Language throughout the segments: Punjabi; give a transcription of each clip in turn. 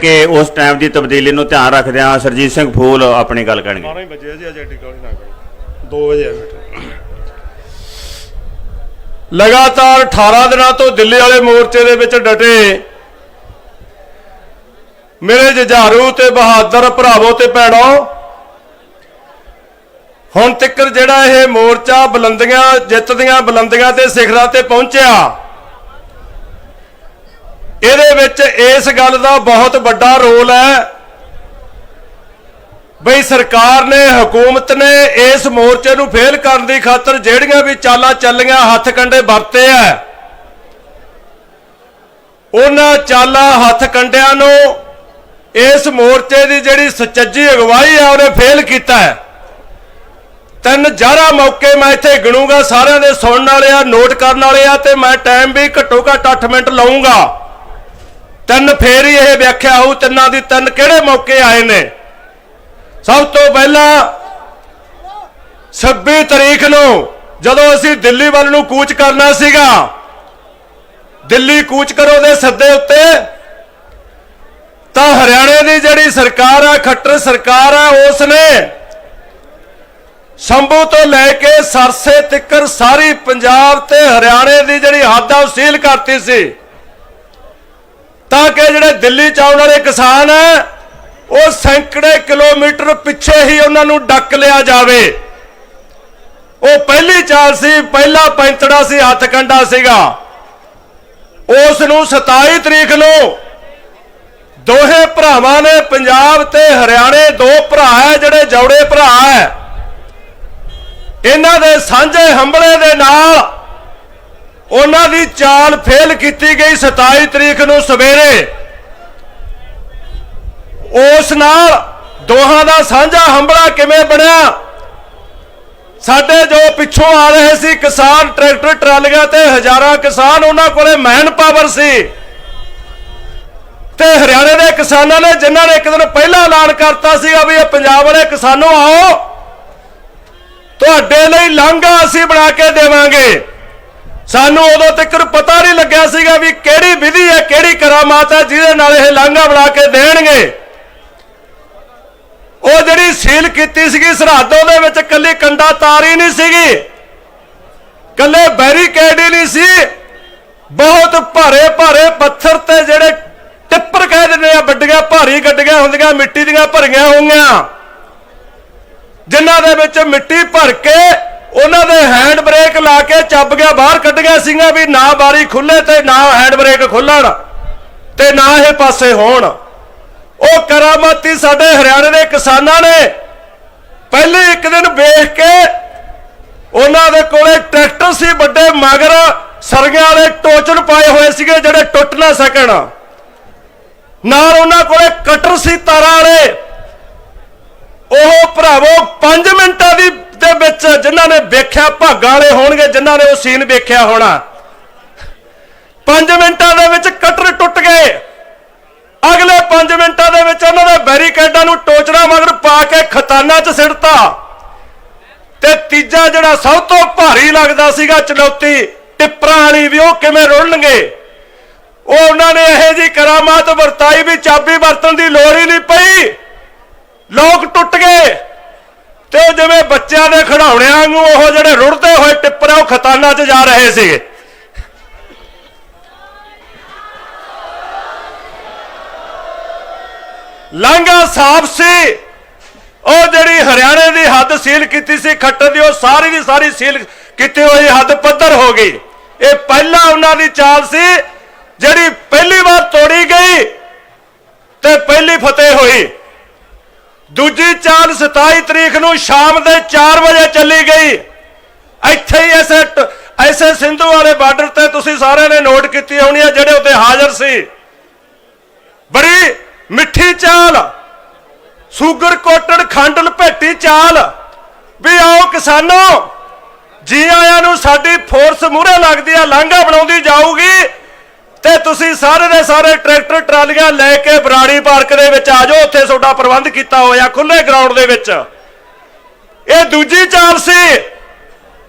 ਕਿ ਉਸ ਟਾਈਮ ਦੀ ਤਬਦੀਲੀ ਨੂੰ ਧਿਆਨ ਰੱਖਦਿਆਂ ਸਰਜੀਤ ਸਿੰਘ ਫੂਲ ਆਪਣੀ ਗੱਲ ਕਰਨਗੇ 12 ਵਜੇ ਜੀ, ਅਜੇ ਟਿਕਟ ਨਾ ਕੋਈ 2 ਵਜੇ ਲਗਾਤਾਰ 18 ਦਿਨਾਂ ਤੋਂ ਦਿੱਲੀ ਵਾਲੇ ਮੋਰਚੇ ਦੇ ਵਿੱਚ ਡਟੇ। ਮੇਰੇ ਜਜ਼ਾਰੂ ਤੇ ਬਹਾਦਰ ਭਰਾਵੋ ਤੇ ਭੈਣੋ, ਹੁਣ ਤੱਕ ਜਿਹੜਾ ਇਹ ਮੋਰਚਾ ਬੁਲੰਦੀਆਂ, ਜਿੱਤਦੀਆਂ ਬੁਲੰਦੀਆਂ ਤੇ ਸਿਖਰਾਂ ਤੇ ਪਹੁੰਚਿਆ ਇਹਦੇ ਵਿੱਚ ਇਸ ਗੱਲ ਦਾ ਬਹੁਤ ਵੱਡਾ ਰੋਲ ਹੈ ਬਈ ਸਰਕਾਰ ਨੇ, ਹਕੂਮਤ ਨੇ ਇਸ ਮੋਰਚੇ ਨੂੰ ਫੇਲ ਕਰਨ ਦੀ ਖਾਤਰ ਜਿਹੜੀਆਂ ਵੀ ਚਾਲਾਂ ਚੱਲੀਆਂ, ਹੱਥ ਕੰਡੇ ਵਰਤੇ ਆ। ਉਹਨਾਂ ਚਾਲਾਂ, ਹੱਥ ਕੰਡਿਆਂ ਨੂੰ ਇਸ ਮੋਰਚੇ ਦੀ ਜਿਹੜੀ ਸੁਚੱਜੀ ਅਗਵਾਈ ਆ, ਉਹਨੇ ਫੇਲ ਕੀਤਾ ਹੈ। ਤਿੰਨ ਜਾਰਾ ਮੌਕੇ ਮੈਂ ਇੱਥੇ ਗਿਣੂਗਾ, ਸਾਰਿਆਂ ਦੇ ਸੁਣਨ ਵਾਲੇ ਆ, ਨੋਟ ਕਰਨ ਵਾਲੇ ਆ, ਤੇ ਮੈਂ ਟਾਈਮ ਵੀ ਘੱਟੋ ਘੱਟ 8 ਮਿੰਟ ਲਾਉਂਗਾ ਤਿੰਨ ਫੇਰ ਹੀ ਇਹ ਵਿਆਖਿਆ ਹੋਊ, ਤਿੰਨਾਂ ਦੀ ਤਿੰਨ ਕਿਹੜੇ ਮੌਕੇ ਆਏ ਨੇ? ਸਭ ਤੋਂ ਪਹਿਲਾਂ 26 ਤਰੀਕ ਨੂੰ ਜਦੋਂ ਅਸੀਂ ਦਿੱਲੀ ਵੱਲ ਨੂੰ ਕੂਚ ਕਰਨਾ ਸੀਗਾ, ਦਿੱਲੀ ਕੂਚ ਕਰੋ ਦੇ ਸੱਦੇ ਉੱਤੇ, ਤਾਂ ਹਰਿਆਣੇ ਦੀ ਜਿਹੜੀ ਸਰਕਾਰ ਆ, ਖੱਟਰ ਸਰਕਾਰ ਆ, ਉਸ ਨੇ ਸ਼ੰਭੂ ਤੋਂ ਲੈ ਕੇ ਸਰਸੇ ਤੱਕਰ ਸਾਰੀ ਪੰਜਾਬ ਤੇ ਹਰਿਆਣੇ ਦੀ ਜਿਹੜੀ ਹੱਦ ਆ, ਉਹ ਸੀਲ ਕਰਤੀ ਸੀ। ਤਾਂ ਕਿ ਜਿਹੜੇ ਦਿੱਲੀ ਚ ਆਉਣ ਵਾਲੇ ਕਿਸਾਨ ਹੈ, ਉਹ ਸੈਂਕੜੇ ਕਿਲੋਮੀਟਰ ਪਿੱਛੇ ਹੀ ਉਹਨਾਂ ਨੂੰ ਡੱਕ ਲਿਆ ਜਾਵੇ। ਉਹ ਪਹਿਲੀ ਚਾਲ ਸੀ, ਪਹਿਲਾ ਪੈਂਤੜਾ ਸੀ ਹੱਥ ਕੰਡਾ ਸੀਗਾ। ਉਸ ਨੂੰ 27 ਤਰੀਕ ਨੂੰ ਦੋਹੇ ਭਰਾਵਾਂ ਨੇ, ਪੰਜਾਬ ਤੇ ਹਰਿਆਣੇ, ਦੋ ਭਰਾ ਹੈ, ਜਿਹੜੇ ਜੌੜੇ ਭਰਾ ਹੈ। ਇਹਨਾਂ ਦੇ ਸਾਂਝੇ ਹੰਬਲੇ ਦੇ ਨਾਲ ਉਹਨਾਂ ਦੀ ਚਾਲ ਫੇਲ ਕੀਤੀ ਗਈ 27 ਤਰੀਕ ਨੂੰ ਸਵੇਰੇ। ਉਸ ਨਾਲ ਦੋਹਾਂ ਦਾ ਸਾਂਝਾ ਹੰਬਲਾ ਕਿਵੇਂ ਬਣਿਆ? ਸਾਡੇ ਜੋ ਪਿੱਛੋਂ ਆ ਰਹੇ ਸੀ ਕਿਸਾਨ ਟਰੈਕਟਰ ਟਰਾਲੀਆਂ ਤੇ ਹਜ਼ਾਰਾਂ ਕਿਸਾਨ ਉਹਨਾਂ ਕੋਲੇ ਮੈਨ ਪਾਵਰ ਸੀ। ਤੇ ਹਰਿਆਣੇ ਦੇ ਕਿਸਾਨਾਂ ਨੇ ਜਿਨ੍ਹਾਂ ਨੇ ਇੱਕ ਦਿਨ ਪਹਿਲਾਂ ਐਲਾਨ ਕਰਤਾ ਸੀਗਾ ਵੀ ਇਹ ਪੰਜਾਬ ਵਾਲੇ ਕਿਸਾਨੋ ਆਓ, ਤੁਹਾਡੇ ਲਈ ਲਾਂਘਾ ਅਸੀਂ ਬਣਾ ਕੇ ਦੇਵਾਂਗੇ। ਸਾਨੂੰ ਉਦੋਂ ਤੱਕ ਪਤਾ ਨਹੀਂ ਲੱਗਿਆ ਸੀਗਾ ਵੀ ਕਿਹੜੀ ਵਿਧੀ ਹੈ, ਕਿਹੜੀ ਕਰਾਮਾਤ ਹੈ, ਜਿਹਦੇ ਨਾਲ ਇਹ ਲਾਂਘਾ ਬਣਾ ਕੇ ਦੇਣਗੇ। ਉਹ ਜਿਹੜੀ ਸੀਲ ਕੀਤੀ ਸੀਗੀ, ਸਰਹੱਦ ਉਹਦੇ ਵਿੱਚ ਕੱਲੀ ਕੰਡਾ ਤਾਰ ਹੀ ਨਹੀਂ ਸੀਗੀ। ਕੱਲੇ ਬੈਰੀਕੇਡ ਹੀ ਨਹੀਂ ਸੀ। ਬਹੁਤ ਭਾਰੇ ਭਾਰੇ ਪੱਥਰ ਤੇ ਜਿਹੜੇ ਟਿੱਪਰ ਕਹਿ ਦਿੰਦੇ ਆ, ਵੱਡੀਆਂ ਭਾਰੀ ਗੱਡੀਆਂ ਹੁੰਦੀਆਂ, ਮਿੱਟੀ ਦੀਆਂ ਭਰੀਆਂ ਹੋਈਆਂ। ਜਿਨ੍ਹਾਂ ਦੇ ਵਿੱਚ ਮਿੱਟੀ ਭਰ ਕੇ ਉਹਨਾਂ ਦੇ ਹੈਂਡ ਬ੍ਰੇਕ ਲਾ ਕੇ ਚੱਬ ਗਿਆ, ਬਾਹਰ ਕੱਢੀਆਂ ਸੀਗੀਆਂ ਵੀ ਨਾ ਬਾਰੀ ਖੁੱਲੇ ਤੇ ਨਾ ਹੈਂਡ ਬ੍ਰੇਕ ਖੁੱਲਣ ਤੇ ਨਾ ਇਹ ਪਾਸੇ ਹੋਣ। ਉਹ ਕਰਾਮਾਤੀ ਸਾਡੇ ਹਰਿਆਣੇ ਦੇ ਕਿਸਾਨਾਂ ਨੇ ਪਹਿਲੇ ਇੱਕ ਦਿਨ ਵੇਖ ਕੇ ਉਹਨਾਂ ਦੇ ਕੋਲੇ ਟਰੈਕਟਰ ਸੀ ਵੱਡੇ, ਮਗਰ ਸਰਗਿਆਂ ਵਾਲੇ ਟੋਚਨ ਪਾਏ ਹੋਏ ਸੀਗੇ ਜਿਹੜੇ ਟੁੱਟ ਨਾ ਸਕਣ। ਨਾਲ ਉਹਨਾਂ ਕੋਲੇ ਕਟਰ ਸੀ ਤਾਰਾਂ ਵਾਲੇ। ਉਹ ਭਰਾਵੋ 5 ਮਿੰਟਾਂ ਦੀ ਦੇ ਵਿੱਚ ਜਿਨ੍ਹਾਂ ਨੇ ਵੇਖਿਆ ਭਾਗਾਂ ਵਾਲੇ ਹੋਣਗੇ, ਜਿਨ੍ਹਾਂ ਨੇ ਉਹ ਸੀਨ ਵੇਖਿਆ ਹੋਣਾ। 5 ਮਿੰਟਾਂ ਦੇ ਵਿੱਚ ਕਟਰ ਟੁੱਟ ਗਏ। ਅਗਲੇ 5 ਮਿੰਟਾਂ ਦੇ ਵਿੱਚ ਉਹਨਾਂ ਦੇ ਬੈਰੀਕੇਡਾਂ ਨੂੰ ਟੋਚਣਾ ਮਗਰ ਪਾ ਕੇ ਖਤਾਨਾ 'ਚ ਸਿੱਟਤਾ। ਤੇ ਤੀਜਾ ਜਿਹੜਾ ਸਭ ਤੋਂ ਭਾਰੀ ਲੱਗਦਾ ਸੀਗਾ ਚਲੌਤੀ ਟਿੱਪਰਾਂ ਵਾਲੀ ਵੀ ਉਹ ਕਿਵੇਂ ਰੁਲਣਗੇ ਉਹ ਉਹਨਾਂ ਨੇ ਇਹੋ ਜੀ ਕਰਾਮਾਤ ਵਰਤਾਈ ਵੀ ਚਾਬੀ ਵਰਤਣ ਦੀ ਲੋੜ ਹੀ ਨਹੀਂ ਪਈ। ਲੋਕ ਟੁੱਟ ਗਏ। ਤੇ ਉਹ ਜਿਵੇਂ ਬੱਚਿਆਂ ਦੇ ਖਿਡੌਣਿਆਂ ਵਾਂਗੂ ਉਹ ਜਿਹੜੇ ਰੁੜਦੇ ਹੋਏ ਟਿੱਪਰ ਉਹ ਖਤਾਨਾ 'ਚ ਜਾ ਰਹੇ ਸੀਗੇ। ਲਾਂਘਾ ਸਾਫ਼ ਸੀ। ਉਹ ਜਿਹੜੀ ਹਰਿਆਣੇ ਦੀ ਹੱਦ ਸੀਲ ਕੀਤੀ ਸੀ ਖੱਟਰ ਦੀ ਉਹ ਸਾਰੀ ਦੀ ਸਾਰੀ ਸੀਲ ਕੀਤੀ ਹੋਈ ਹੱਦ ਪੱਧਰ ਹੋ ਗਈ। ਇਹ ਪਹਿਲਾ ਉਹਨਾਂ ਦੀ ਚਾਲ ਸੀ, ਜਿਹੜੀ ਪਹਿਲੀ ਵਾਰ ਤੋੜੀ ਗਈ ਤੇ ਪਹਿਲੀ ਫਤਿਹ ਹੋਈ। ਦੂਜੀ ਚਾਲ 27 ਤਰੀਕ ਨੂੰ ਸ਼ਾਮ ਦੇ 4 ਵਜੇ ਚੱਲੀ ਗਈ। ਇੱਥੇ ਹੀ ਐਸੇ ਐਸੇ ਸਿੰਧੂ ਵਾਲੇ ਬਾਰਡਰ ਤੇ ਤੁਸੀਂ ਸਾਰਿਆਂ ਨੇ ਨੋਟ ਕੀਤੀ ਹੋਣੀ ਹੈ ਜਿਹੜੇ ਉੱਤੇ ਹਾਜ਼ਰ ਸੀ। ਬੜੀ ਮਿੱਠੀ ਚਾਲ, ਸ਼ੂਗਰ ਕੋਟੜ ਖੰਡ ਲਪੇਟੀ ਚਾਲ, ਵੀ ਆਓ ਕਿਸਾਨੋ, ਜੀ ਆਇਆਂ ਨੂੰ ਸਾਡੀ ਫੋਰਸ ਮੂਹਰੇ ਲੱਗਦੀ ਆ, ਲਾਂਘਾ ਬਣਾਉਂਦੀ ਜਾਊਗੀ। ਤੇ ਤੁਸੀਂ ਸਾਰੇ ਦੇ ਸਾਰੇ ਟਰੈਕਟਰ, ਟਰਾਲੀਆਂ ਲੈ ਕੇ ਬਰਾੜੀ ਪਾਰਕ ਦੇ ਵਿੱਚ ਆ ਜਾਓ। ਉੱਥੇ ਤੁਹਾਡਾ ਪ੍ਰਬੰਧ ਕੀਤਾ ਹੋਇਆ ਖੁੱਲੇ ਗਰਾਊਂਡ ਦੇ ਵਿੱਚ। ਇਹ ਦੂਜੀ ਚਾਲ ਸੀ।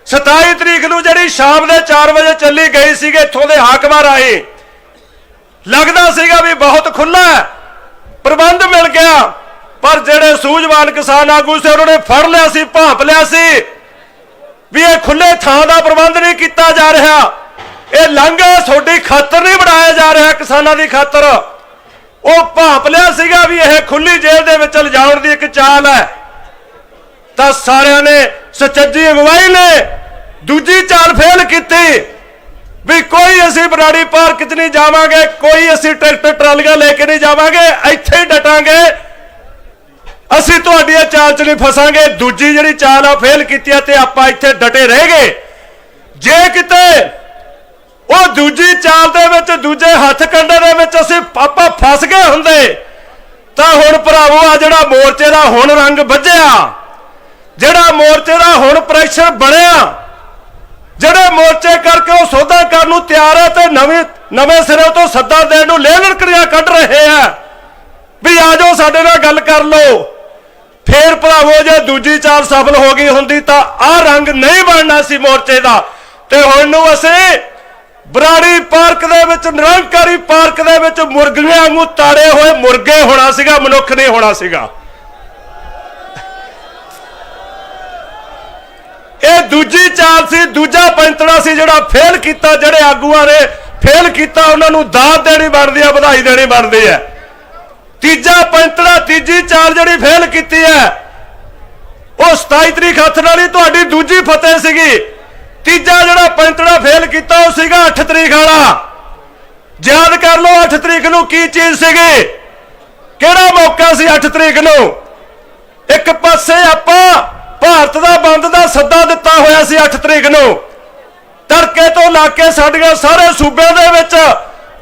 27 ਤਰੀਕ ਨੂੰ ਜਿਹੜੀ ਸ਼ਾਮ ਦੇ 4 ਵਜੇ ਚੱਲੀ ਗਈ ਸੀਗੇ, ਇੱਥੋਂ ਦੇ ਹਾਕਮਾਰ ਰਾਹੀਂ। ਲੱਗਦਾ ਸੀਗਾ ਵੀ ਬਹੁਤ ਖੁੱਲਾ ਮਿਲ ਗਿਆ। ਪਰ ਜਿਹੜੇ ਸੂਝਵਾਨ ਕਿਸਾਨ ਆਗੂ ਸੀ, ਉਹਨਾਂ ਨੇ ਫੜ ਲਿਆ ਸੀ, ਭਾਂਪ ਲਿਆ ਸੀ ਵੀ ਇਹ ਖੁੱਲੇ ਥਾਂ ਦਾ ਪ੍ਰਬੰਧ ਨਹੀਂ ਕੀਤਾ ਜਾ ਰਿਹਾ। ਇਹ ਲਾਂਘਾ ਤੁਹਾਡੀ ਖਾਤਰ ਨਹੀਂ ਬਣਾਇਆ ਜਾ ਰਿਹਾ ਕਿਸਾਨਾਂ ਦੀ ਖਾਤਰ। ਉਹ ਭਾਂਪ ਲਿਆ ਸੀਗਾ ਵੀ ਇਹ ਖੁੱਲੀ ਜੇਲ੍ਹ ਦੇ ਵਿੱਚ ਲਿਜਾਉਣ ਦੀ ਇੱਕ ਚਾਲ ਹੈ। ਤਾਂ ਸਾਰਿਆਂ ਨੇ ਸੱਚੀ ਅਗਵਾਈ ਨੇ ਦੂਜੀ ਚਾਲ ਫੇਲ ਕੀਤੀ ਵੀ ਕੋਈ ਅਸੀਂ ਬਰਾੜੀ ਪਾਰਕ 'ਚ ਨਹੀਂ ਜਾਵਾਂਗੇ, ਕੋਈ ਅਸੀਂ ਟਰੈਕਟਰ ਟਰਾਲੀਆਂ ਲੈ ਕੇ ਨਹੀਂ ਜਾਵਾਂਗੇ, ਇੱਥੇ ਹੀ ਡਟਾਂਗੇ। ਅਸੀਂ ਤੁਹਾਡੀਆਂ ਚਾਲ 'ਚ ਨਹੀਂ ਫਸਾਂਗੇ। ਦੂਜੀ ਜਿਹੜੀ ਚਾਲ ਆ, ਫੇਲ ਕੀਤੀ ਆ ਤੇ ਆਪਾਂ ਇੱਥੇ ਡਟੇ ਰਹਿ ਗਏ। ਜੇ ਕਿਤੇ ਉਹ ਦੂਜੀ ਚਾਲ ਦੇ ਵਿੱਚ, ਦੂਜੇ ਹੱਥ ਕੰਡੇ ਦੇ ਵਿੱਚ ਅਸੀਂ ਆਪਾਂ ਫਸ ਗਏ ਹੁੰਦੇ। ਤਾਂ ਹੁਣ ਭਰਾਵੋ, ਆ ਜਿਹੜਾ ਮੋਰਚੇ ਦਾ ਹੁਣ ਰੰਗ ਵੱਜਿਆ, ਜਿਹੜਾ ਮੋਰਚੇ ਦਾ ਹੁਣ ਪ੍ਰੈਸ਼ਰ ਬਣਿਆ, ਜਿਹੜੇ ਮੋਰਚੇ ਕਰਕੇ ਉਹ ਸੌਦਾ ਕਰਨ ਨੂੰ ਤਿਆਰ ਹੈ ਤੇ ਨਵੇਂ ਨਵੇਂ ਸਿਰੇ ਤੋਂ ਸੱਦਾ ਦੇਣ ਨੂੰ ਲੈ ਲੜਕੜੀਆਂ ਕੱਢ ਰਹੇ ਆ। ਵੀ ਆ ਜਾਓ, ਸਾਡੇ ਨਾਲ ਗੱਲ ਕਰ ਲਓ। ਫੇਰ ਭਰਾਵੋ, ਜੇ ਦੂਜੀ ਚਾਲ ਸਫਲ ਹੋ ਗਈ ਹੁੰਦੀ ਤਾਂ ਆਹ ਰੰਗ ਨਹੀਂ ਬਣਨਾ ਸੀ ਮੋਰਚੇ ਦਾ। ਤੇ ਹੁਣ ਨੂੰ ਅਸੀਂ ਬਰਾੜੀ ਪਾਰਕ ਦੇ ਵਿੱਚ, ਨਿਰੰਕਾਰੀ ਪਾਰਕ ਦੇ ਵਿੱਚ ਮੁਰਗੀਆਂ ਵਾਂਗੂ ਤਾੜੇ ਹੋਏ ਮੁਰਗੇ ਹੋਣਾ ਸੀਗਾ, ਮਨੁੱਖ ਨਹੀਂ ਹੋਣਾ ਸੀਗਾ। ਇਹ ਦੂਜੀ ਚਾਲ ਸੀ, ਦੂਜਾ ਪੈਂਤੜਾ ਸੀ ਜਿਹੜਾ ਫੇਲ ਕੀਤਾ, ਜਿਹੜੇ ਆਗੂਆਂ ਨੇ ਫੇਲ ਕੀਤਾ, ਉਹਨਾਂ ਨੂੰ ਦਾਤ ਦੇਣੀ ਬਣਦੀ ਹੈ ਵਧਾਈ ਦੇਣੀ ਬਣਦੀ ਹੈ ਤੀਜਾ ਪੈਂਤੜਾ ਤੀਜੀ ਚਾਲ ਜਿਹੜੀ ਫੇਲ ਕੀਤੀ ਹੈ ਉਹ 27 ਤਰੀਕ ਹੱਥ ਨਾਲ ਹੀ ਤੁਹਾਡੀ ਦੂਜੀ ਫਤਿਹ ਸੀਗੀ। ਤੀਜਾ ਜਿਹੜਾ ਪੈਂਤੜਾ ਫੇਲ ਕੀਤਾ ਉਹ ਸੀਗਾ 8 ਤਰੀਕ ਵਾਲਾ। ਯਾਦ ਕਰ ਲਓ 8 ਤਰੀਕ ਨੂੰ ਕੀ ਚੀਜ਼ ਸੀਗੀ? ਕਿਹੜਾ ਮੌਕਾ ਸੀ 8 ਤਰੀਕ ਨੂੰ? ਇੱਕ ਪਾਸੇ ਆਪਾਂ ਭਾਰਤ ਦਾ ਬੰਦ ਦਾ ਸੱਦਾ ਦਿੱਤਾ ਹੋਇਆ ਸੀ 8 ਤਰੀਕ ਨੂੰ। ਤੜਕੇ ਤੋਂ ਲਾ ਕੇ ਸਾਡੀਆਂ ਸਾਰੇ ਸੂਬਿਆਂ ਦੇ ਵਿੱਚ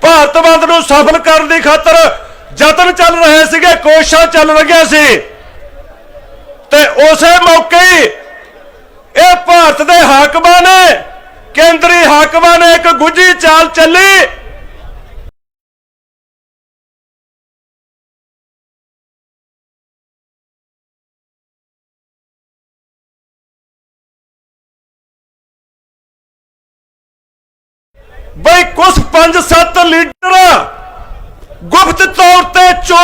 ਭਾਰਤ ਬੰਦ ਨੂੰ ਸਫਲ ਕਰਨ ਦੀ ਖਾਤਰ ਯਤਨ ਚੱਲ ਰਹੇ ਸੀਗੇ ਕੋਸ਼ਿਸ਼ਾਂ ਚੱਲ ਰਹੀਆਂ ਸੀ। ਤੇ ਉਸੇ ਮੌਕੇ ਹੀ ਇਹ ਭਾਰਤ ਦੇ ਹਾਕਮਾਂ ਨੇ ਕੇਂਦਰੀ ਹਾਕਮਾਂ ਨੇ ਇੱਕ ਗੁੱਜੀ ਚਾਲ ਚੱਲੀ। ਬਈ ਕੁਝ ਪੰਜ ਸੱਤ ਲੀਡਰ ਗੁਪਤ ਤੌਰ ਤੇ ਚੋ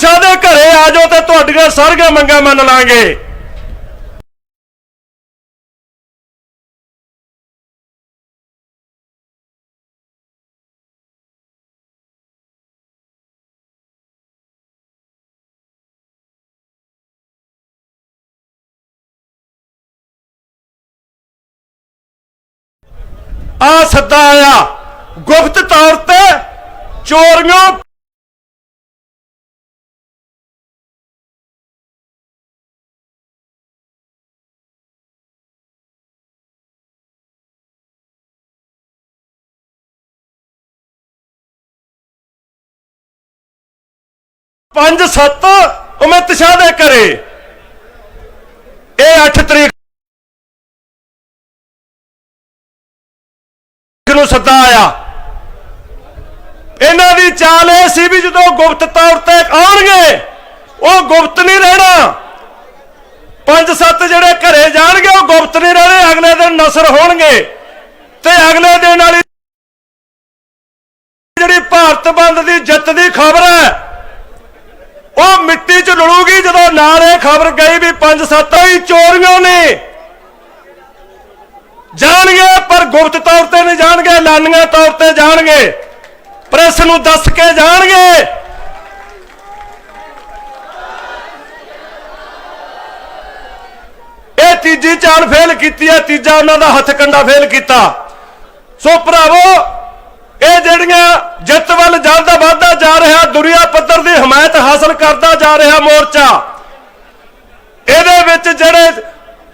ਅਮਿਤ ਦੇ ਘਰੇ ਆ ਜਾਓ ਤੇ ਤੁਹਾਡੀਆਂ ਸਾਰੀਆਂ ਮੰਗਾਂ ਮੰਨ ਲਾਂਗੇ। ਆ ਸੱਦਾ ਆਇਆ। ਗੁਪਤ ਤੌਰ ਤੇ ਚੋਰੀਆਂ ਪੰਜ ਸੱਤ ਅਮਿਤ ਸ਼ਾਹ ਦੇ ਘਰੇ ਇਹ 8 ਤਰੀਕ ਨੂੰ ਸੱਦਾ ਆਇਆ। ਇਹਨਾਂ ਦੀ ਚਾਲ ਇਹ ਸੀ ਵੀ ਜਦੋਂ ਗੁਪਤ ਤੌਰ ਤੇ ਆਉਣਗੇ, ਉਹ ਗੁਪਤ ਨਹੀਂ ਰਹਿਣਾ। ਪੰਜ ਸੱਤ ਜਿਹੜੇ ਘਰੇ ਜਾਣਗੇ, ਉਹ ਗੁਪਤ ਨਹੀਂ ਰਹਿਣੇ, ਅਗਲੇ ਦਿਨ ਨਸਰ ਹੋਣਗੇ। ਤੇ ਅਗਲੇ ਦਿਨ ਵਾਲੀ ਜਿਹੜੀ ਭਾਰਤ ਬੰਦ ਦੀ ਜਿੱਤ ਦੀ ਖਬਰ ਹੈ 'ਚ ਲੁੜੂਗੀ ਜਦੋਂ ਨਾਲ ਇਹ ਖਬਰ ਗਈ ਵੀ ਪੰਜ ਸੱਤ ਹੀ ਚੋਰੀਆਂ ਨੇ। ਜਾਣਗੇ, ਪਰ ਗੁਪਤ ਤੌਰ ਤੇ ਨਹੀਂ ਜਾਣਗੇ, ਲਾਨੀਆਂ ਤੌਰ ਤੇ ਜਾਣਗੇ। ਪ੍ਰੈਸ ਨੂੰ ਦੱਸ ਕੇ ਜਾਣਗੇ। ਇਹ ਤੀਜੀ ਚਾਲ ਫੇਲ ਕੀਤੀ ਹੈ, ਤੀਜਾ ਉਹਨਾਂ ਦਾ ਹੱਥ ਕੰਡਾ ਫੇਲ ਕੀਤਾ। ਸੋ ਭਰਾਵੋ ਇਹ ਜਿਹੜੀਆਂ ਜਿੱਤ ਵੱਲ ਜਾਂਦਾ ਵੱਧਦਾ ਜਾ ਰਿਹਾ, ਦੁਨੀਆ ਪੱਧਰ ਦੀ ਹਮਾਇਤ ਹਾਸਲ ਕਰਦਾ ਜਾ ਰਿਹਾ ਮੋਰਚਾ, ਇਹਦੇ ਵਿੱਚ ਜਿਹੜੇ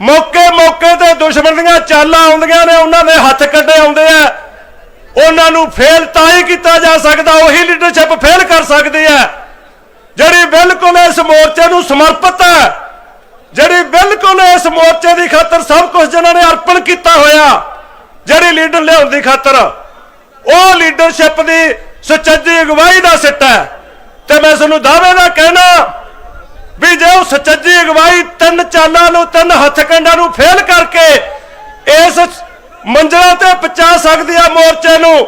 ਮੌਕੇ ਮੌਕੇ ਤੇ ਦੁਸ਼ਮਣ ਦੀਆਂ ਚਾਲਾਂ ਆਉਂਦੀਆਂ ਨੇ, ਉਹਨਾਂ ਦੇ ਹੱਥ ਕੱਢੇ ਆਉਂਦੇ ਆ। ਉਹਨਾਂ ਨੂੰ ਫੇਲ ਤਾਂ ਹੀ ਕੀਤਾ ਜਾ ਸਕਦਾ, ਉਹੀ ਲੀਡਰਸ਼ਿਪ ਫੇਲ ਕਰ ਸਕਦੀ ਹੈ। ਜਿਹੜੀ ਬਿਲਕੁਲ ਇਸ ਮੋਰਚੇ ਨੂੰ ਸਮਰਪਿਤ ਹੈ, ਜਿਹੜੀ ਬਿਲਕੁਲ ਇਸ ਮੋਰਚੇ ਦੀ ਖਾਤਰ ਸਭ ਕੁਝ ਜਿਨ੍ਹਾਂ ਨੇ ਅਰਪਣ ਕੀਤਾ ਹੋਇਆ, ਜਿਹੜੀ ਲੀਡਰ ਲਿਆਉਣ ਦੀ ਖਾਤਰ। ਉਹ ਲੀਡਰਸ਼ਿਪ ਦੀ ਸੁਚੱਜੀ ਅਗਵਾਈ ਦਾ ਸਿੱਟਾ ਹੈ। ਤੇ ਮੈਂ ਤੁਹਾਨੂੰ ਦਾਅਵੇ ਦਾ ਕਹਿਣਾ ਵੀ ਜੇ ਉਹ ਸੁਚੱਜੀ ਅਗਵਾਈ ਤਿੰਨ ਚਾਲਾਂ ਨੂੰ, ਤਿੰਨ ਹੱਥ ਕੰਡਾਂ ਨੂੰ ਫੇਲ ਕਰਕੇ ਇਸ ਮੰਜ਼ਲਾਂ ਤੇ ਪਹੁੰਚਾ ਸਕਦੀ ਆ ਮੋਰਚੇ ਨੂੰ,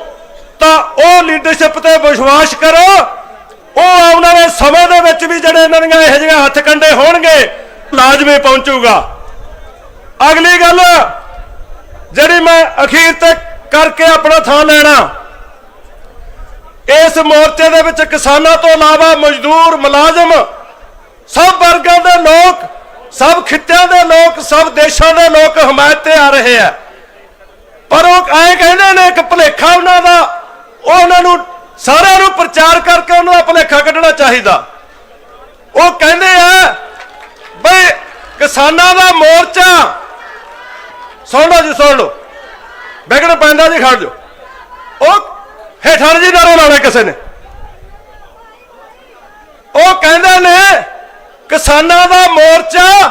ਤਾਂ ਉਹ ਲੀਡਰਸ਼ਿਪ ਤੇ ਵਿਸ਼ਵਾਸ ਕਰੋ। ਉਹ ਆਉਣ ਵਾਲੇ ਸਮੇਂ ਦੇ ਵਿੱਚ ਵੀ ਜਿਹੜੇ ਇਹਨਾਂ ਦੀਆਂ ਇਹੋ ਜਿਹੀਆਂ ਹੱਥ ਕੰਡੇ ਹੋਣਗੇ, ਲਾਜ਼ਮੀ ਪਹੁੰਚੂਗਾ। ਅਗਲੀ ਗੱਲ, ਜਿਹੜੀ ਮੈਂ ਅਖੀਰ ਤੇ ਕਰਕੇ ਆਪਣਾ ਥਾਂ ਲੈਣਾ। ਇਸ ਮੋਰਚੇ ਦੇ ਵਿੱਚ ਕਿਸਾਨਾਂ ਤੋਂ ਇਲਾਵਾ ਮਜ਼ਦੂਰ, ਮੁਲਾਜ਼ਮ, ਸਭ ਵਰਗਾਂ ਦੇ ਲੋਕ, ਸਭ ਖਿੱਤਿਆਂ ਦੇ ਲੋਕ, ਸਭ ਦੇਸ਼ਾਂ ਦੇ ਲੋਕ ਹਮਾਇਤ ਤੇ ਆ ਰਹੇ ਆ। ਪਰ ਉਹ ਐਂ ਕਹਿੰਦੇ ਨੇ ਇੱਕ ਭੁਲੇਖਾ ਉਹਨਾਂ ਦਾ, ਉਹ ਉਹਨਾਂ ਨੂੰ ਸਾਰਿਆਂ ਨੂੰ ਪ੍ਰਚਾਰ ਕਰਕੇ ਉਹਨਾਂ ਦਾ ਭੁਲੇਖਾ ਕੱਢਣਾ ਚਾਹੀਦਾ। ਉਹ ਕਹਿੰਦੇ ਆ ਬਈ ਕਿਸਾਨਾਂ ਦਾ ਮੋਰਚਾ, ਸੁਣ ਲਓ ਜੀ, ਸੁਣ ਲਓ। ਬੈਗਣ ਪੈਂਦਾ ਜੀ, ਖੜ ਜੋ ਉਹ ਹੇਠਾਂ ਜੀ ਨਾਰੇ ਲਾਉਣੇ ਕਿਸੇ ਨੇ। ਉਹ ਕਹਿੰਦੇ ਨੇ, ਕਿਸਾਨਾਂ ਦਾ ਮੋਰਚਾ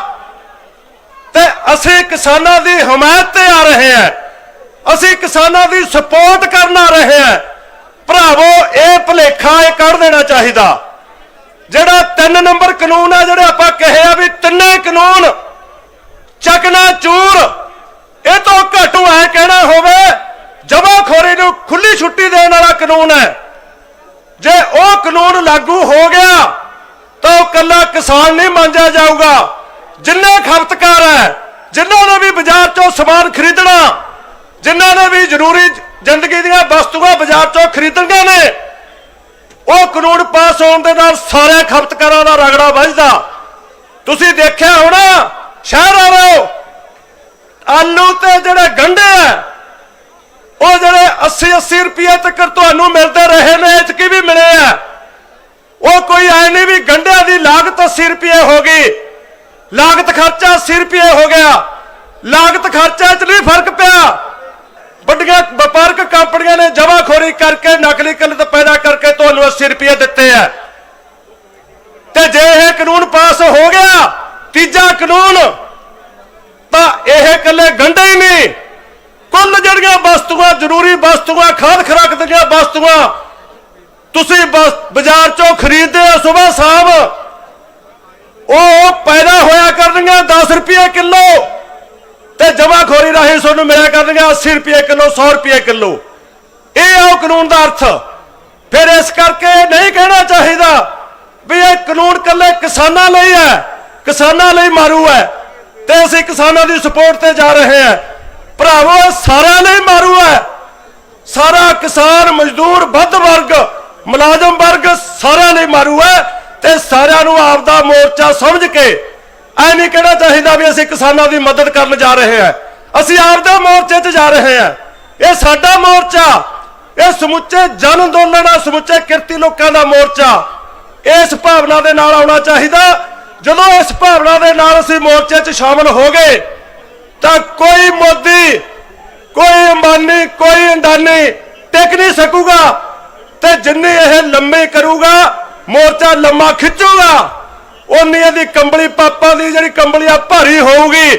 ਤੇ ਅਸੀਂ ਕਿਸਾਨਾਂ ਦੀ ਹਮਾਇਤ ਤੇ ਆ ਰਹੇ ਹਾਂ। ਅਸੀਂ ਕਿਸਾਨਾਂ ਦੀ ਸਪੋਰਟ ਕਰਨ ਆ ਰਹੇ ਹਾਂ। ਭਰਾਵੋ, ਇਹ ਭਲੇਖਾ ਇਹ ਕੱਢ ਦੇਣਾ ਚਾਹੀਦਾ। ਜਿਹੜਾ 3 ਨੰਬਰ ਕਾਨੂੰਨ ਆ, ਜਿਹੜੇ ਆਪਾਂ ਕਹੇ ਆ ਵੀ ਤਿੰਨੇ ਕਾਨੂੰਨ ਚਕਨਾ ਚੂਰ। ਇਹ ਤੋਂ ਘਟੂ ਐ ਕਹਿਣਾ ਹੋਵੇ ਜਮਾਖੋਰੀ ਨੂੰ ਖੁੱਲੀ ਛੁੱਟੀ ਦੇਣ ਵਾਲਾ ਕਾਨੂੰਨ ਹੈ। ਜੇ ਉਹ ਕਾਨੂੰਨ ਲਾਗੂ ਹੋ ਗਿਆ, ਤਾਂ ਉਹ ਕੱਲਾ ਕਿਸਾਨ ਨਹੀਂ ਮੰਨਿਆ ਜਾਊਗਾ। ਜਿੰਨੇ ਖਪਤਕਾਰ ਹੈ, ਜਿਨ੍ਹਾਂ ਨੇ ਵੀ ਬਾਜ਼ਾਰ ਚੋਂ ਸਮਾਨ ਖਰੀਦਣਾ, ਜਿਨ੍ਹਾਂ ਨੇ ਵੀ ਜ਼ਰੂਰੀ ਜ਼ਿੰਦਗੀ ਦੀਆਂ ਵਸਤੂਆਂ ਬਾਜ਼ਾਰ ਚੋਂ ਖਰੀਦਣੀਆਂ ਨੇ, ਉਹ ਕਾਨੂੰਨ ਪਾਸ ਹੋਣ ਦੇ ਨਾਲ ਸਾਰੇ ਖਪਤਕਾਰਾਂ ਦਾ ਰਗੜਾ ਵੱਜਦਾ। ਤੁਸੀਂ ਦੇਖਿਆ ਹੋਣਾ, ਸ਼ਹਿਰ ਵਾਲਿਓ ਆਲੂ ਤੇ ਜਿਹੜੇ ਗੰਢੇ ਆ, ਉਹ ਜਿਹੜੇ 80 80 ਰੁਪਏ ਤੱਕ ਤੁਹਾਨੂੰ ਮਿਲਦੇ ਰਹੇ ਨੇ ਇਤਕੀ ਵੀ ਮਿਲੇ ਆ? ਉਹ ਕੋਈ ਐ ਨਹੀਂ ਵੀ ਗੰਢਿਆਂ ਦੀ ਲਾਗਤ 80 ਰੁਪਏ ਹੋ ਗਈ, ਲਾਗਤ ਖਰਚਾ 80 ਰੁਪਏ ਹੋ ਗਿਆ। ਲਾਗਤ ਖਰਚਾ 'ਚ ਨਹੀਂ ਫ਼ਰਕ ਪਿਆ। ਵੱਡੀਆਂ ਵਪਾਰਕ ਕੰਪਨੀਆਂ ਨੇ ਜਮਾਖੋਰੀ ਕਰਕੇ, ਨਕਲੀ ਕਿੱਲਤ ਪੈਦਾ ਕਰਕੇ ਤੁਹਾਨੂੰ 80 ਰੁਪਏ ਦਿੱਤੇ ਆ। ਤੇ ਜੇ ਇਹ ਕਾਨੂੰਨ ਪਾਸ ਹੋ ਗਿਆ, ਤੀਜਾ ਕਾਨੂੰਨ ਤਾਂ ਇਹ ਇਕੱਲੇ ਗੰਢੇ ਹੀ ਨਹੀਂ। ਕੁੱਲ ਜਿਹੜੀਆਂ ਵਸਤੂਆਂ, ਜ਼ਰੂਰੀ ਵਸਤੂਆਂ, ਖਾਦ ਖੁਰਾਕ ਦੀਆਂ ਵਸਤੂਆਂ, ਤੁਸੀਂ ਬਾਜ਼ਾਰ ਚੋਂ ਖਰੀਦਦੇ ਹੋ ਸਵੇਰ ਸ਼ਾਮ ਉਹ ਪੈਦਾ ਹੋਇਆ ਕਰਨਗੀਆਂ 10 ਰੁਪਏ ਕਿਲੋ ਤੇ ਜਮਾਖੋਰੀ ਰਾਹੀਂ ਤੁਹਾਨੂੰ ਮਿਲਿਆ ਕਰਨਗੀਆਂ 80 ਰੁਪਏ ਕਿਲੋ 100 ਰੁਪਏ ਕਿਲੋ। ਇਹ ਆ ਉਹ ਕਾਨੂੰਨ ਦਾ ਅਰਥ। ਫਿਰ ਇਸ ਕਰਕੇ ਇਹ ਨਹੀਂ ਕਹਿਣਾ ਚਾਹੀਦਾ ਵੀ ਇਹ ਕਾਨੂੰਨ ਕੱਲੇ ਕਿਸਾਨਾਂ ਲਈ ਹੈ, ਕਿਸਾਨਾਂ ਲਈ ਮਾਰੂ ਹੈ। ਤੇ ਅਸੀਂ ਕਿਸਾਨਾਂ ਦੀ ਸਪੋਰਟ ਤੇ ਜਾ ਰਹੇ ਹਾਂ। ਭਰਾਵੋ, ਇਹ ਸਾਰਿਆਂ ਲਈ ਮਾਰੂ ਹੈ। ਸਾਰਾ ਕਿਸਾਨ, ਮਜ਼ਦੂਰ, ਵੱਧ ਵਰਗ, ਮੁਲਾਜ਼ਮ ਵਰਗ ਸਾਰਿਆਂ ਲਈ ਮਾਰੂ ਹੈ ਤੇ ਸਾਰਿਆਂ ਨੂੰ ਆਪਦਾ ਮੋਰਚਾ ਸਮਝ ਕੇ ਐ ਨਹੀਂ ਕਹਿਣਾ ਚਾਹੀਦਾ ਵੀ ਅਸੀਂ ਕਿਸਾਨਾਂ ਦੀ ਮਦਦ ਕਰਨ ਜਾ ਰਹੇ ਹਾਂ। ਅਸੀਂ ਆਪਦੇ ਮੋਰਚੇ 'ਚ ਜਾ ਰਹੇ ਹਾਂ। ਇਹ ਸਾਡਾ ਮੋਰਚਾ, ਇਹ ਸਮੁੱਚੇ ਜਨ ਅੰਦੋਲਨ ਆ ਸਮੁੱਚੇ ਕਿਰਤੀ ਲੋਕਾਂ ਦਾ ਮੋਰਚਾ। ਇਸ ਭਾਵਨਾ ਦੇ ਨਾਲ ਆਉਣਾ ਚਾਹੀਦਾ ਜਦੋਂ ਇਸ ਭਾਵਨਾ ਦੇ ਨਾਲ ਅਸੀਂ ਮੋਰਚੇ 'ਚ ਸ਼ਾਮਲ ਹੋ ਗਏ, ਤਾਂ ਕੋਈ ਮੋਦੀ, ਕੋਈ ਅੰਬਾਨੀ, ਕੋਈ ਅੰਡਾਨੀ ਟਿਕ ਨਹੀਂ ਸਕੂਗਾ ਤੇ ਜਿੰਨੀ ਇਹ ਲੰਮੇ ਕਰੂਗਾ, ਮੋਰਚਾ ਲੰਮਾ ਖਿੱਚੂਗਾ ਉਨੀ ਇਹਦੀ ਕੰਬਲੀ ਪਾਪਾ ਦੀ ਜਿਹੜੀ ਕੰਬਲੀ ਆ ਭਾਰੀ ਹੋਊਗੀ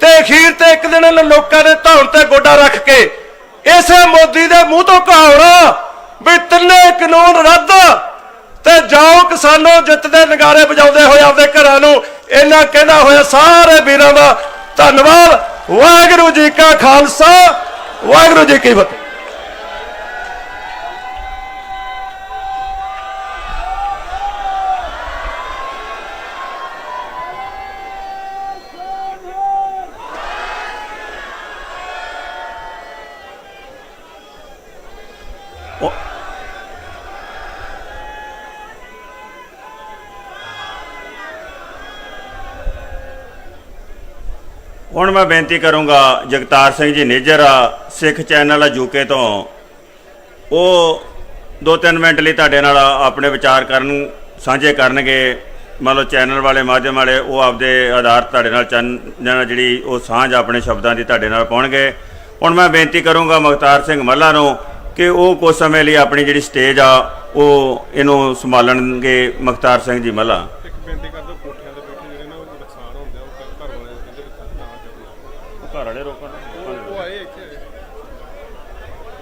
ਤੇ ਅਖੀਰ ਤੇ ਇੱਕ ਦਿਨ ਇਹਨਾਂ ਲੋਕਾਂ ਦੇ ਧੌਣ ਤੇ ਗੋਡਾ ਰੱਖ ਕੇ ਇਸੇ ਮੋਦੀ ਦੇ ਮੂੰਹ ਤੋਂ ਕਹਾਉਣਾ ਵੀ ਤਿੰਨੇ ਕਾਨੂੰਨ ਰੱਦ ਤੇ ਜਾਓ ਕਿਸਾਨੋ, ਜਿੱਤ ਦੇ ਨਗਾਰੇ ਵਜਾਉਂਦੇ ਹੋਏ ਆਪਦੇ ਘਰਾਂ ਨੂੰ। ਇਹਨਾਂ ਕਹਿੰਦਾ ਹੋਇਆ ਸਾਰੇ ਵੀਰਾਂ ਦਾ ਧੰਨਵਾਦ। ਵਾਹਿਗੁਰੂ ਜੀ ਕਾ ਖਾਲਸਾ, ਵਾਹਿਗੁਰੂ ਜੀ ਕੀ ਫਤਿਹ। ਹੁਣ ਮੈਂ ਬੇਨਤੀ ਕਰੂੰਗਾ ਜਗਤਾਰ ਸਿੰਘ ਜੀ ਨੇਜਰ ਸਿੱਖ ਚੈਨਲ ਆ ਯੂਕੇ ਤੋਂ। ਉਹ 2-3 ਮਿੰਟ ਲਈ ਤੁਹਾਡੇ ਨਾਲ ਆਪਣੇ ਵਿਚਾਰ ਕਰਨ ਸਾਂਝੇ ਕਰਨਗੇ। ਮੰਨ ਲਓ ਚੈਨਲ ਵਾਲੇ, ਮਾਧਿਅਮ ਵਾਲੇ, ਉਹ ਆਪਦੇ ਆਧਾਰ ਤੁਹਾਡੇ ਨਾਲ ਚੰਨ ਜਿਹੜੀ ਉਹ ਸਾਂਝ ਆਪਣੇ ਸ਼ਬਦਾਂ ਦੀ ਤੁਹਾਡੇ ਨਾਲ ਪਾਉਣਗੇ। ਹੁਣ ਮੈਂ ਬੇਨਤੀ ਕਰੂੰਗਾ ਮੁਖਤਾਰ ਸਿੰਘ ਮੱਲਾ ਨੂੰ ਕਿ ਉਹ ਕੁਝ ਸਮੇਂ ਲਈ ਆਪਣੀ ਜਿਹੜੀ ਸਟੇਜ ਆ, ਉਹ ਇਹਨੂੰ ਸੰਭਾਲਣਗੇ ਮੁਖਤਾਰ ਸਿੰਘ ਜੀ ਮੱਲਾ। ਇੱਕ ਬੇਨਤੀ